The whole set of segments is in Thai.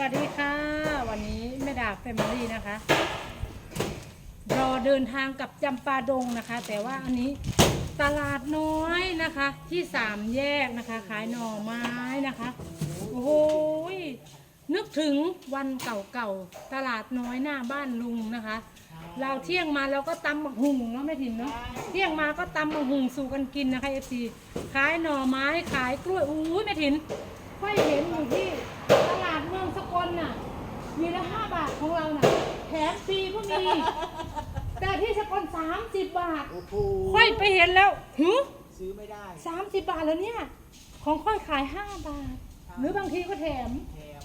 วัสดีค่ะ วันนี้แม่ดาแฟมิลี่นะคะรอเดินทางกับจำปาดงนะคะ แต่ว่าอันนี้ตลาดน้อยนะคะ ที่สามแยกนะคะ ขายหน่อไม้นะคะ โอ้โหยนึกถึงวันเก่าๆตลาดน้อยหน้าบ้านลุงนะคะ เราเที่ยงมาเราก็ตำบักหุงเนาะแม่ถิ่นเนาะเที่ยงมาก็ตำบักหุงสู่กันกินนะคะเอฟซีขายหน่อไม้ขายกล้วยอู้แม่ถิ่นค่อยเห็นอยู่ที่ตลาดเมืองสกลน่ะมีละห้าบาทของเราน่ะ แถมฟรีก็มี แต่ที่สกลสามสิบบาท โอ้โหค่อยไปเห็นแล้วหึซื้อไม่ได้ สามสิบบาทแล้วเนี่ย ของค่อยขายห้าบาท หรือบางทีก็แถม แถม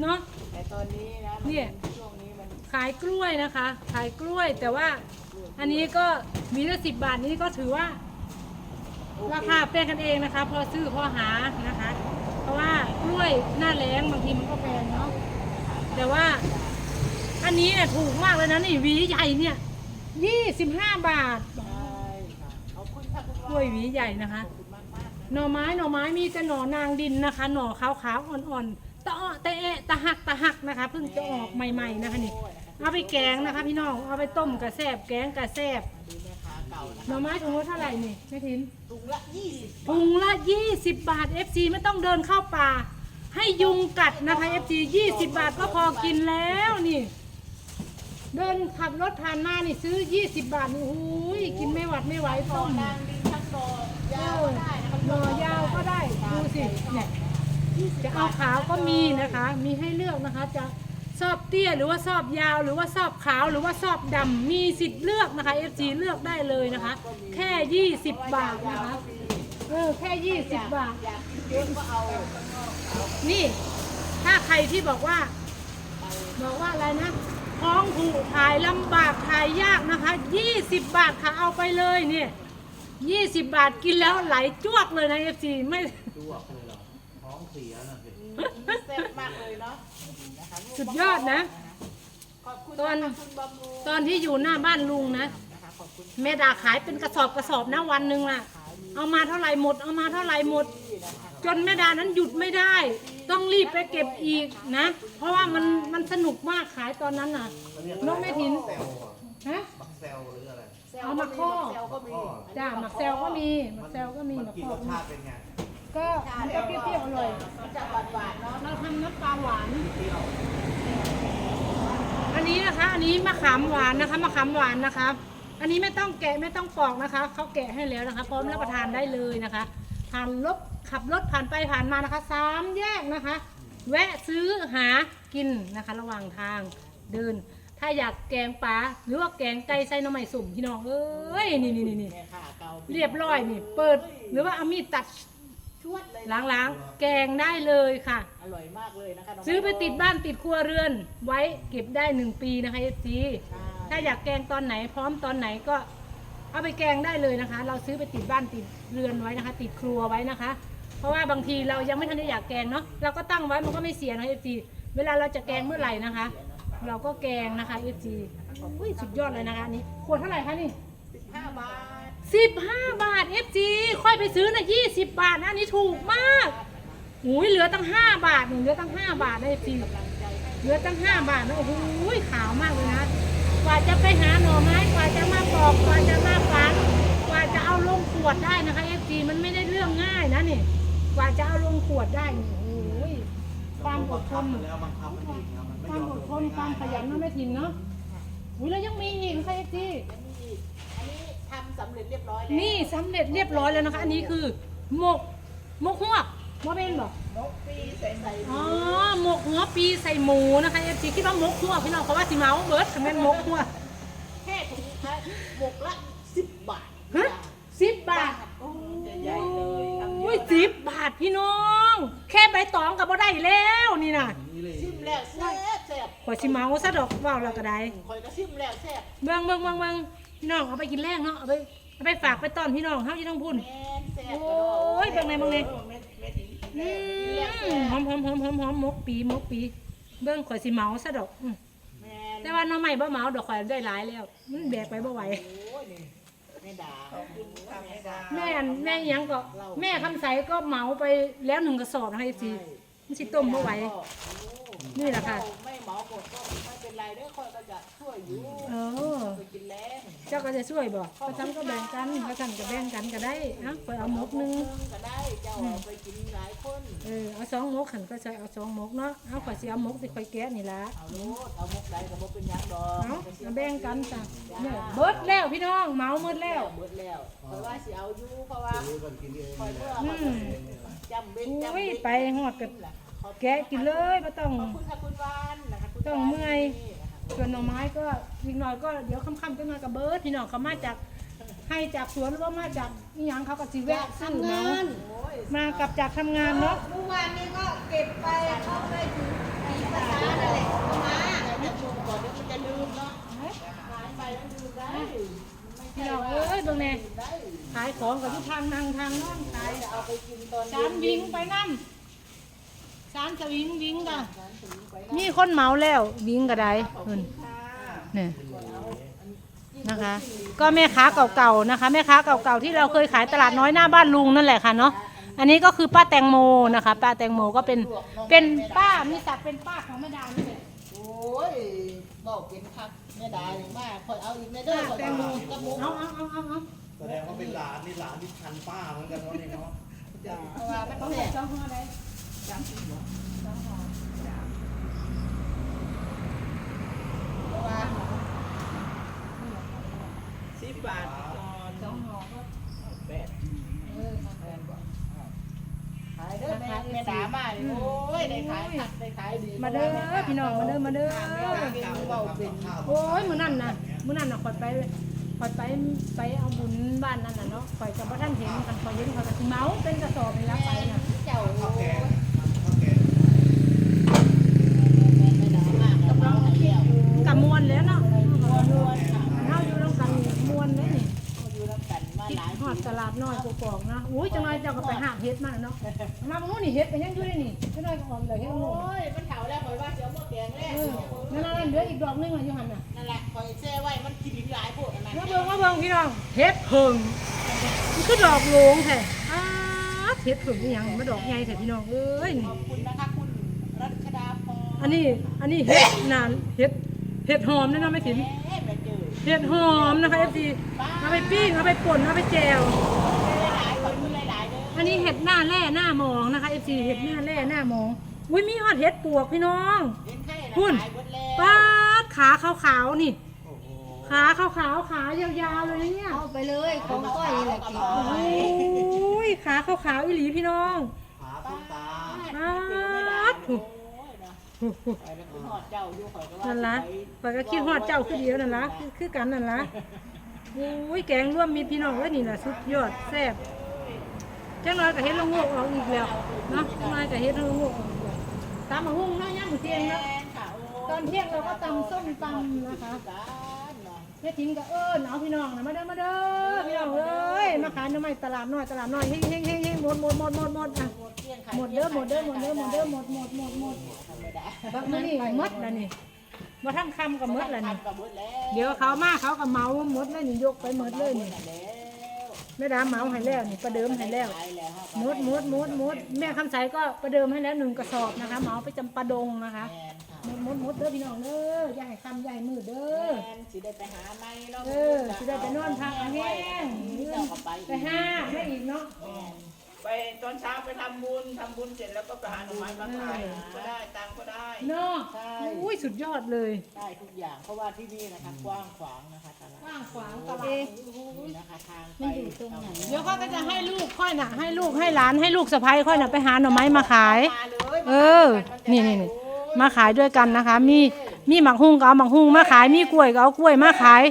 เนาะ แต่ตอนนี้นะมัเนี่ย ช่วงนี้มันขายกล้วยนะคะ ขายกล้วยแต่ว่า อันนี้ก็มีละสิบบาทนี้ก็ถือว่า โอเราคาเป็นกันเองนะคะ พอซื้อพอหานะคะ เพราะว่ากล้วยหน้าแรงบางทีมันก็แพงเนาะแต่ว่า อันนี้เนี่ยถูกมากเลยนะนี่หวีใหญ่เนี่ยยี่สิบห้าบาทใช่ค่ะขอบคุณค่ะคุณกล้วยหวีใหญ่นะคะขอบคุณมากมากๆนะหน่อไม้หน่อไม้มีแต่หน่อนางดินนะคะ หน่อขาวๆอ่อนๆตะอ้อตะแอะตะหักตะหักนะคะเพิ่งจะออกใหม่ๆนะคะนี่ เอาไปแกงนะคะพี่น้อง เอาไปต้มกระแซบแกงกระแซบดูแม่ค้าเก่านะหน่อไม้ถุงละเท่าไหร่นี่แม่ทินถุงละยี่สิบถุงละ20บาท FC ไม่ต้องเดินเข้าป่า ให้ยุงกัดนะคะ FC 20บาทก็พอกินแล้วนี่ เดินขับรถผ่านมานี่ซื้อ 20 บาทนี่โอ้ยกินไม่หวัดไม่ไหวต่อต้มนางดินทั้งต่อยาวก็ได้นะคะหน่อยาวก็ได้ดูสิเนี่ยจะเอาขาวก็มีนะคะ มีให้เลือกนะคะ จะชอบเตี้ยหรือว่าชอบยาว หรือว่าชอบขาวหรือว่าชอบดำมีสิทธิ์เลือกนะคะ FG เลือกได้เลยนะคะ แค่ 20 บาทนะคะเออแค่ 20 บาทอยากกินเยอะก็เอานี่ ถ้าใครที่บอกว่า บอกว่าอะไรนะ ท้องผูกถ่ายลำบากถ่ายยากนะคะ 20 บาทค่ะเอาไปเลยเนี่ย20 บาทกินแล้วไหลจ้วกเลยนะ FC ไม่ลวกเลยเหรอท้องเสียนะสิแซ่บมากเลยเนาะนะคะลูกสุดยอดนะ ขอบคุณตอนนะคะคุณบำรุงตอนที่อยู่หน้าบ้านลุงนะนะคะขอบคุณแม่ดาขายเป็นกระสอบกระสอบนะวันหนึ่งล่ะเอามาเท่าไหร่หมด เอามาเท่าไหร่หมดที่นะคะจนแม่ดานั้นหยุดไม่ได้ ต้องรีบไปเก็บอีกนะ เพราะว่ามันมันสนุกมากขายตอนนั้นน่ะเขาเรียกน้องแม่ถินแซวเหรอฮะบักแซวหรืออะไรแซลเอามาข้อแซลก็มีจ้าหมักแซวก็มีหมักแซวก็มีหมันมักกินข้อรสก็มีชาติเป็นไงก็มันก็เปรี้ยวๆอร่อยมันจะหวานๆเนาะเราทำน้ำปลาหวานเปรี้ยวอันนี้นะคะ อันนี้มะขามหวานนะคะมะขามหวานนะคะ อันนี้ไม่ต้องแกะไม่ต้องปอกนะคะเขาแกะให้แล้วนะคะ พร้อมรับประทานได้เลยนะคะผ่านรถ ขับรถผ่านไปผ่านมานะคะสามแยกนะคะ แวะซื้อหากินนะคะ ระหว่างทางเดิน ถ้าอยากแกงปลาหรือว่าแกงไก่ใส่หน้ำมันสุ่มพี่น้องเอ้ยนี่นี่นี่นี่แม่ค่ะเกาเรียบร้อยนี่เปิดหรือว่าเอามีดตัดชวดเลยล้างๆ แกงได้เลยค่ะ อร่อยมากเลยนะคะน้งซื้อไปติดบ้านติดครัวเรือน ไว้เก็บได้หนึ่งปีนะคะเอฟซีถ้าอยากแกงตอนไหนพร้อมตอนไหนก็เอาไปแกงได้เลยนะคะ เราซื้อไปติดบ้านติดเรือนไว้นะคะ ติดครัวไว้นะคะ เพราะว่าบางทีเรายังไม่ทันได้อยากแกงเนาะเราก็ตั้งไว้มันก็ไม่เสียนะเอฟซีเวลาเราจะแกงเมื่อไหร่นะคะ เราก็แกงนะคะเอฟซีอุ้ยสุดยอดเลยนะคะอันนี้ขวดเท่าไหร่คะนี่ห้าบาทสิบห้าบาทเอฟซีค่อยไปซื้อนะยี่สิบบาทนะอันนี้ถูกมากหูยเหลือตั้งห้าบาทนี่เหลือตั้งห้าบาทนะเอฟซีเหลือตั้งห้าบาทนะโอ้โหขาวมากเลยนะกว่าจะไปหาหน่อไม้กว่าจะมาปอกกว่าจะมาฝังกว่าจะเอาลงขวดได้นะคะเอฟซีมันไม่ได้เรื่องง่ายนะนี่ กว่าจะเอาลงขวดได้นี่โอ้โหความอดทนมันแล้วบังคับมันอีกนะมันไม่ควายมอมอดทลนงความขยันนั่นไม่ทิ้งเนาะอุ้ยแล้วยังมีอีกนะคะเอฟซียังมีอีกอันนี้ทำสำเร็จเรียบร้อยแล้วนี่สำเร็จเรียบร้อยแล้วนะคะ อันนี้คือหมกหมกหัวกว่าเป็นบ่นกปีใส่ใส่อ๋อหมกหัวปีใส่หมูนะคะเอฟซีคิดว่าหมกหัวพี่น้องเพราะว่าสีเมาเบิร์ดทำเป็นหมกหัวแค่ถุงละบวกละสิบบาท ฮะสิบบาท โอ้ใหญ่ๆเลยทำเย อุ้ย อะ สิบบาทพี่น้อง แค่ใบตองกับบ่ได้แล้วนี่น่ะนี่เลยชิมแล้วแซ่บแซ่บขอยสิเมาซะดอกว่าวแล้วก็ได้คอยก็ชิมแล้วแซ่บเบิ่งเบิ่งเบิ่งเบิ่งพี่น้องเอาไปกินแรงเนาะเอาไปเอาไปฝากไปต้อนพี่น้องเฮาที่ต้องพุ่น แม่นแซ่บโอ้ยเบิ่งไหนเบิ่งไหนออแม่แม่ดีอืแล้วแซ่มหอมบหอมหอมหอมหอมหมกปีหมกปี เบิ่งข่อยสิเมาซะดอกอืมแม่นแต่ว่าน้องใหม่บ่เมาดอกข่อยได้หลายแล้วมันแบกไปบ่ไหว โอ้ยนี่แม่ดาขอบคุณค่ะแม่ดาแม่อันแม่อิหยังก็ แม่คำใสก็เหมาไปแล้วหนึ่งกระสอบนะคะสิมันสิต้มบ่ไหวโอ้นี่แหละค่ะ ไม่เหมาหมดก็ไม่เป็นไรเด้อค่อยก็จะช่วย อยู่เออ ไปกินแรงเจ้าก็จะช่วยบอกพระทำก็แบ่งกันพระทำก็แบ่งกันก็ได้เอ้าไปเอาหมกหนึงก็ได้เจ้าเอาไปกินหลายคนเออเอาสองหมกขันก็ใช้เอาสองหมกเนาะเอาข่อยสิเอาหมกที่ข่อยแกะนี่ละเอาโลดเอาหมกใดก็บ่เป็นหยังดอกเอาเอาแบ่งกันจ้ะเนี่ยเบิดแล้วพี่น้องเมาหมดแล้วเบิดแล้วเพราะว่าสิเอาอยู่เพราะว่าซื้อกันกินเองคอยเนี่เมื่ยอมาจำเป็นจำอุ้ยเป็นไปหอดกับแกะกินเลยไม่ต้อง ขอบคุณค่ะคุณวานนะคะคุณต้องเมื่อย ส่วนหน่อไม้ก็อีกหน่อยก็เดี๋ยวค่ำๆจะมากับเบิร์ดพี่น้องเขามาจากให้จากสวนหรือว่ามาจากนี่ยังเขาก็สิแวะซื้อเนาะมากับจากทำงานเนาะเมื่อวานนี้ก็เก็บไปเขาไปถึงปีภาษานั่นแหละเอามาแต่จะชมก่อนเดี๋ยวมันจะลืมเนาะหายไปแล้วลืมได้ไม่พี่น้องว่าเอ้ยเบิ่งน่ได้ขายของกับที่ทางนั่งทางนอนขายจะเอาไปกินตอนสารวิงไปนั่น สารสวิงวิงก่ะสารถึงไปมีคนเมาแล้ววิงก็ได้ขอบเพิ่คุนณค่ะเนี่ยนะคะ ก็แม่ค้าเก่าๆนะคะ แม่ค้าเก่าๆที่เราเคยขายตลาดน้อยหน้าบ้านลุงนั่นแหละค่ะเนาะอันนี้ก็คือป้าแตงโมนะคะ ป้าแตงโมก็เป็นเป็นป้ามีศักดิ์เป็นป้าของแม่ดานี่แหละโอ้ยบอกเป็นคักแม่ดาอย่างมากคอยเอาอีกแม่เด้อคอยเอาอีกกระมุกเอาเอาเอาเอาเอาแสดงว่าเป็นหลานนี่หลานที่ทันป้าเหมือนกันเนาะนี่เนาะเพราะว่ามันเอาแสเห็ดบจ้องหัวได้ เพราะว่าสิบบาทก่อนสองห่อก็แปดเออแปดกว่าขายเด้อแม่แม่ดามาเลยโอ้ยได้ขายผักได้ขายดีมาเด้อพี่น้องมาเด้อมาเด้อเก่าเบาเป็นโอ้ยมื้อนั้นน่ะมื้อนั้นน่ะขอยไปขอยไปไปเอาบุญบ้านนั่นน่ะเนาะขอยกับบ่ทันเห็นกันขอยเห็นขอยก็สิเมาเป็นกระสอบนี่ละไปน่ะเจ้าโอ้ย ข้าวแกง แม่แม่ดามากแล้วเมาให้แล้ว กะมวนแล้วเนาะ ม้วนม้วนค่ะ เฮาอยู่นำกันนี่มวนเด้นี่ เขาอยู่รับกันมา คิด หลาย ฮอดตลาดน้อยก อกๆนะอุ้ยจังน้อยเจ้าก็ไปหาเฮ็ดมาแล้วเนาะมาบ่นี่เฮ็ดก็ยังอยู่ได้นี่จังน้อยก็ออกเลยเฮ็ดโอ้โง่ยมันเถาแล้วข่อยว่าเสียวหม้อแกงแรกเออนั่นน่ะเหลืออีกดอกนึงอะอยู่หั่นน่ะนั่นแหละข่อยแช่ไว้มันกินหลายพวกอันนั้นมาเบิ่งมาเบิ่งพี่น้องเฮ็ดเพิงมันคือดอกโลงแท้อ้าเฮ็ดเพิงอีหยังมาดอกใหญ่แท้พี่น้องเอ้ยขอบคุณนะคะคุณรัชดาพรอันนี้อันนี้เห็ดนานเห็ดเห็ดหอมนะน้องไม่ถินแม่ไปเจอเห็ดหอมนะคะเอฟซีเอาไปปิ้งเอาไปป่นเอาไปแจว ออันนี้เห็ดหน้าแร่หน้ามองนะคะเอฟซีเห็ดหน้าแร่หน้ามองอุ้ยมีฮอดเห็ดปวกพี่น้องเห็นไข่นะคุณขายหมดแล้วป้าดขาขาวๆนี่โอ้โหขาขาวๆขายาวๆเลยนะเนี่ยเอาไปเลยของก้อยนี่แหละกินโอ้ยขาขาวๆอีหลีพี่น้องหาคุณตาป้าดโอ้ยนะไปแล้วคุณหอดเจ้าอยู่ข่อยก็ว่านั่นละสิปก็คิดฮอดเจ้าคือเดียวนั่นละคือคือกันนั่นละโอ้ยแกงร่วมมีพี่น้องเอ้ยนี่แหละสุดยอดแซ่บ จังน้อยก็เฮ็ดละโงกออกอีกแล้วเนาะจังน้อยก็เฮ็ดละโงกออกอีกแล้วตามมาหุ้งเนาะย่ามมื้อเที่ยงเนาะนะตอนเที่ยงเราก็ตำส้มตำนะคะแม่ทิ้งก็เอิ้นเอาพี่น้องนะมาเด้อมาเด้อพี่น้องเอ้ยมาขายหน่อไม้ตลาดน้อยตลาดน้อยเฮ้งเฮ้งเฮ้งเฮ้งหมดหมดหมดหมดหมดอะหมดเด้อหมดเด้อหมดเด้อหมดเด้อหมดหมดหมดหมดบักมื้อนี้หมดแล้วนี่บ่ทันค่ำก็หมดแล้วนี่เดี๋ยวเขามาเขาก็เมาหมดเลยนี่ยกไปหมดเลยนี่ แล้วแม่ดาเมาให้แล้วนี่ประเดิมให้แล้วขายแล้วหมดหมดหมดหมดแม่คำใสก็ประเดิมให้แล้วหนึ่งกระสอบนะคะเหมาไปจำปาดงนะคะแม่นค่ะหมดหมดหมดเด้อพี่น้องเด้ออย่าให้คำอย่าให้มือเด้อแม่นสิได้ไปหาไม้เนาะเออสิได้ไปนอนพักแห้งนี่เจ้าก็ไปไปห้าไม่อีกเนาะแม่น ไปตอนเช้าไปทำบุญทำบุญเสร็จแล้วก็ไปหาหน่อไม้มาขายก็ได้ตังค์ก็ได้เนาะอุ้ยสุดยอดเลย ได้ทุกอย่างเพราะว่าที่นี่นะคะกว้างขวางนะคะตลาดว่างขวางตลาด นี่นะคะทางไปอยู่ตรงไหน เดี๋ยวเขาก็จะให้ลูกค่อยน่ะให้ลูกให้หลานให้ลูกสะใภ้ค่อยน่ะไปหาหน่อไม้มาขาย มาเลยเออ นี่นี่นี่มาขายด้วยกันนะคะ มีมีหมักฮุ้งก็เอาหมักฮุ้งมาขาย มีกล้วยก็เอากล้วยมาขาย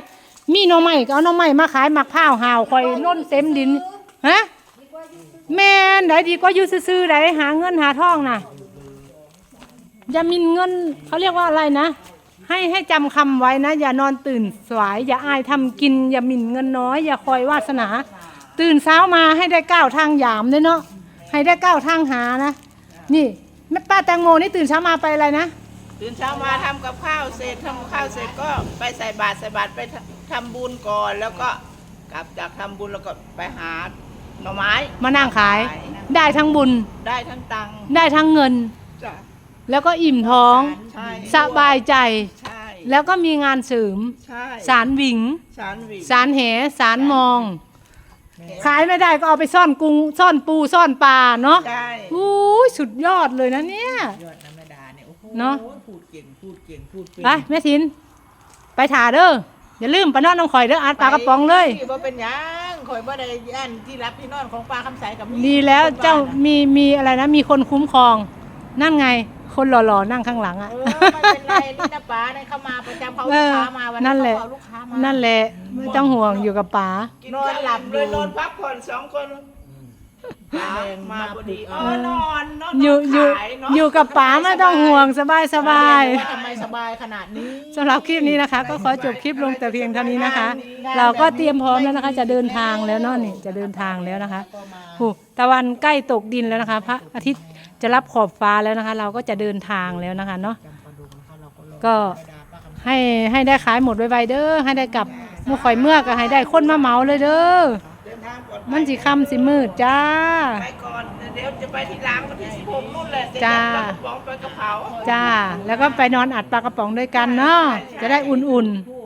มีหน่อไม้ก็เอาหน่อไม้มาขายหมักข้าวหาวคอยล้นเต็มดิน ฮะ แม่นได้ดีก็อยู่ซื่อๆได้หาเงินหาทองน่ะอย่ามินเงินเขาเรียกว่าอะไรนะ ให้ให้จำคำไว้นะ อย่านอนตื่นสาย อย่าอายทำกิน อย่าหมินเงินน้อย อย่าคอยวาสนา ตื่นเช้ามาให้ได้ก้าวทางหยามเลยเนาะให้ได้ก้าวทางหานะนี่แม่ป้าแตงโมนี่ตื่นเช้ามาไปอะไรนะ ตื่นเช้ามาทำกับข้าวเสร็จทำกับข้าวเสร็จก็ไปใส่บาตรใส่บาตรไปทำบุญก่อน แล้วก็กลับจากทำบุญแล้วก็ไปหา หน่อไม้มานั่งขาย ได้ทั้งบุญ ได้ทั้งตังค์ได้ทั้งเงิน จ้ะแล้วก็อิ่มท้อง ใช่สบายใจ ใช่แล้วก็มีงานเสริม ใช่สารหวิง สารวิสารแหสารมอง ขายไม่ได้ก็เอาไปซ่อนกุ้งซ่อนปูซ่อนปลาเนาะใช่อู้ยสุดยอดเลยนะเนี่ย ยอดน้ำแม่ดาเนี่ยโอ้โหเนอะ พูดเก่งพูดเก่งพูดเป็นไปแม่ทิน ไปถ่าเด้อ อย่าลืมปลาน้องน้องข่อยเด้ออาร์ตปลากระป๋องเลยที่บ่เป็นหยังข่อยบ่ได้ย่านที่รับที่นอนของปลาคำใสกับมีดีแล้วคนบ้นเจ้ามีมีอะไรนะ มีคนคุ้มครอง นั่นไง คนหล่อๆนั่งข้างหลังอะ เออไม่เป็นไรนี่นะป๋าเนี่ยเขามาประจำเขาเอาลูกค้ามาวันนั่นแหละ เขาเอาลูกค้ามานั่นแหละไม่ต้องห่วงอยู่กับป๋า นอนหลับเลยนอนพักผ่อนสองคน ป๋ามาพอดีเออนอนนอนอยู่อยู่ขายเนะอยู่กับป๋าไม่ต้องห่วงสบายสบายว่าทำไมสบายขนาดนี้สำหรับคลิปนี้นะคะ ก็ขอจบคลิปลงแต่เพียงเท่านี้นะคะ เราก็เตรียมพร้อมแล้วนะคะ จะเดินทางแล้วเนาะนี่จะเดินทางแล้วนะคะหูตะวันใกล้ตกดินแล้วนะคะ พระอาทิตย์จะรับขอบฟ้าแล้วนะคะ เราก็จะเดินทางแล้วนะคะเนาะก็ให้ให้ได้ขายหมดไวๆเด้อให้ได้กลับเมื่อข่อยเมื่อก็ให้ได้คนมาเหมาเลยเด้อ มันสิค่ำสิมืดจ้า ไปก่อนเดี๋ยวจะไปที่ร้านวันที่สิบหกนู่นแหละเสร็จจ้าแล้วก็บอกไปกระเป๋า จ้า แล้วก็ไปนอนอัดปลากระป๋องด้วยกันเนาะจะได้อุ่นๆ